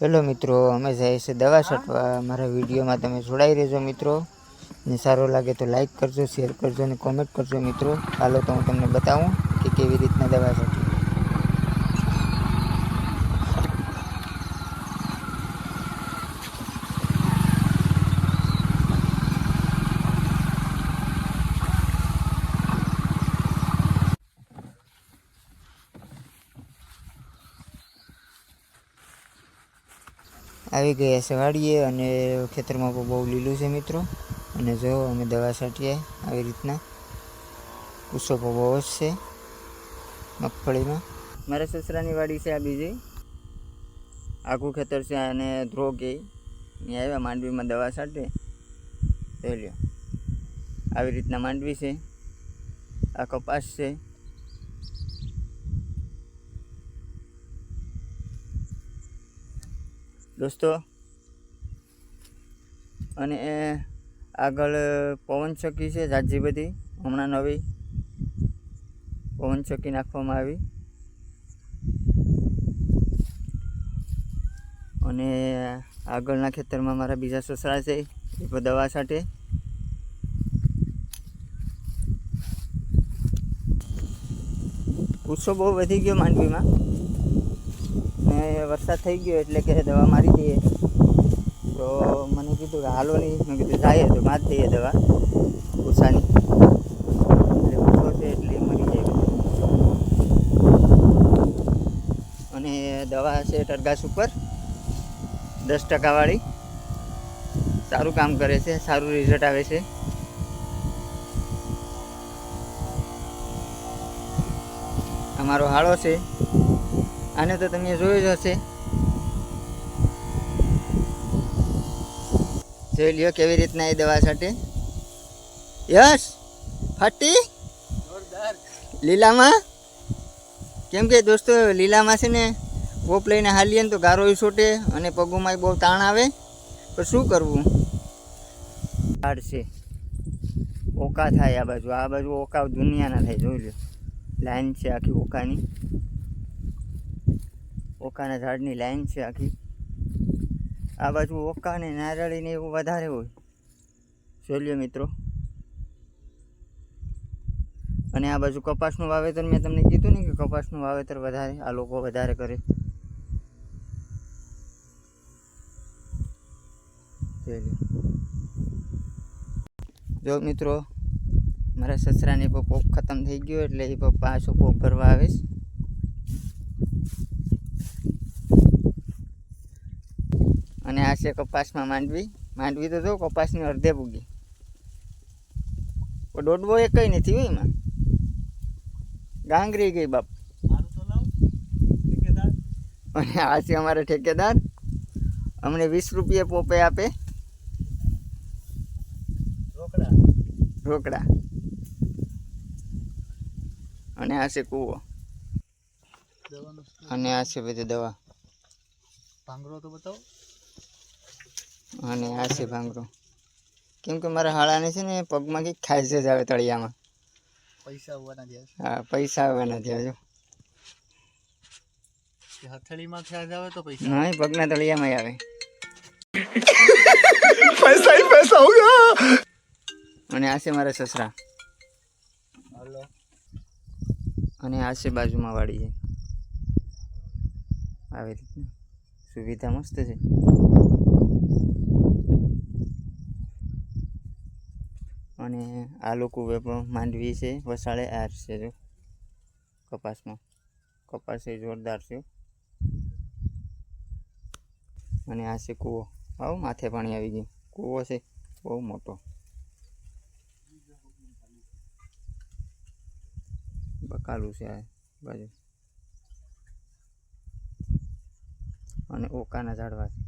Hello મિત્રો અમે જઈએ છીએ દવા છાંટવા મારા વિડીયોમાં તમે જોડાઈ રહેજો મિત્રો. ને સારો લાગે તો લાઈક કરજો શેર કરજો અને કોમેન્ટ કરજો મિત્રો. હાલો તો હું તમને બતાવું કે કેવી રીતના દવા છાંટવી આવી ગયા છે અને ખેતરમાં પણ બહુ લીલું છે મિત્રો. અને જો અમે દવા છાંટીએ આવી રીતના. કુસો પણ બહુ જ છે મગફળીમાં મારા સસરાની વાડી છે આ બીજી. આખું ખેતર છે અને ધ્રો કે. અહીં આવ્યા માંડવીમાં દવા છાંટે. તો લ્યો. આવી રીતના માંડવી છે. આ કપાસ છે. દોસ્તો. અને એ આગળ પવનચક્કી છે જાજી બધી. હમણાં નવી પવનચક્કી નાખવામાં આવી. અને આગળના ખેતરમાં મારા બીજા સસરા છે, એ દવા સાથે ગુસ્સો બહુ વધી ગયો માંડવીમાં. વરસાદ થઈ ગયો એટલે કે દવા મારી દઈએ. તો મને કીધું કે હાલો નહીં. મેં કીધું જાય તો મારી દઈએ દવા. ઉષાની એટલે ઉષો છે એટલે મરી જાય અને દવા છે ટરગાસ ઉપર. દસ ટકાવાળી. સારું કામ કરે છે. સારું રિઝલ્ટ આવે છે. અમારો હાળો છે. આને તો તમે જોયું જ હશે. જોઈ લ્યો કેવી રીતના એ દવા છાંટે. યશ ફાટી? લીલામાં? કેમ કે દોસ્તો લીલામાં છે ને પોપ લઈને હાલીએ ને તો ગારો છોટે અને પગોમાં બહુ તાણ આવે. તો શું કરવું? ઝાડ છે. ઓકા થાય આ બાજુ. આ બાજુ ઓકા દુનિયાના થાય જોઈ લો લાઈન છે આખી ઓકાની. ઓકાના ઝાડની લાઈન છે આખી. આ બાજુ ઓકા ને નારળી એવું વધારે હોય. જોઈ મિત્રો. અને આ બાજુ કપાસનું વાવેતર મેં તમને કીધું ને કે કપાસનું વાવેતર વધારે, આ લોકો વધારે કરે. જો મિત્રો, મારા સસરાને પોપ ખતમ થઈ ગયો એટલે એ પપ્પા પાછો પોપ ભરવા આવીશ અને આ છે કપાસમાં માંડવી માંડવી તો જો કપાસની અડધે પૂગી પણ દોડવો એ કઈ નથી હોય એમાં. ગાંગરી ગઈ બાપ. અને આ છે અમારા ઠેકેદાર. અમને વીસ રૂપિયા પોપે આપે. રોકડા. અને આ છે કૂવો. અને આ છે બધી દવા. ભાંગરો તો બતાવો. અને આ છે ભાંગરો. કેમ કે મારા હાળાને છે ને પગમાં કંઈક ખાઈ જ આવે તળિયામાં. પૈસા આવવાના થયા છે. હા પૈસા આવવાના થયા જો હથેળીમાં ખ્યાલ આવે તો પૈસા નહીં પગના તળિયામાં આવે. પૈસા હી પૈસા હોગા અને આ છે મારા સસરા. હલો. અને આ છે બાજુમાં વાડી છે. આવી રીતે સુવિધા મસ્ત છે. અને આ લોકો વેપ- માંડવી છે વસાળે આર છે જો. કપાસમાં. કપાસ એ જોરદાર છે અને આ છે કૂવો. આવો માથે પાણી આવી ગયું. કૂવો છે. બહુ મોટો. બકાલું છે આ બાજુ. અને ઓકાના ઝાડવા છે.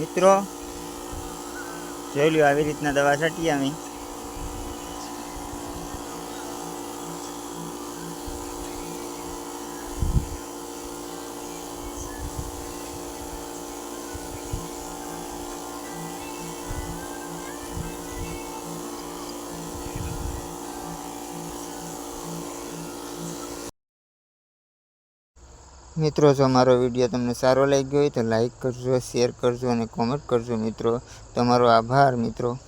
મિત્રો જોઈ લ્યો આવી રીતના દવા છાંટીએ અમે મિત્રો, જો મારો વીડિયો તમને સારો લાગ્યો હોય તો લાઈક કરજો, શેર કરજો અને કોમેન્ટ કરજો મિત્રો. તમારો આભાર મિત્રો.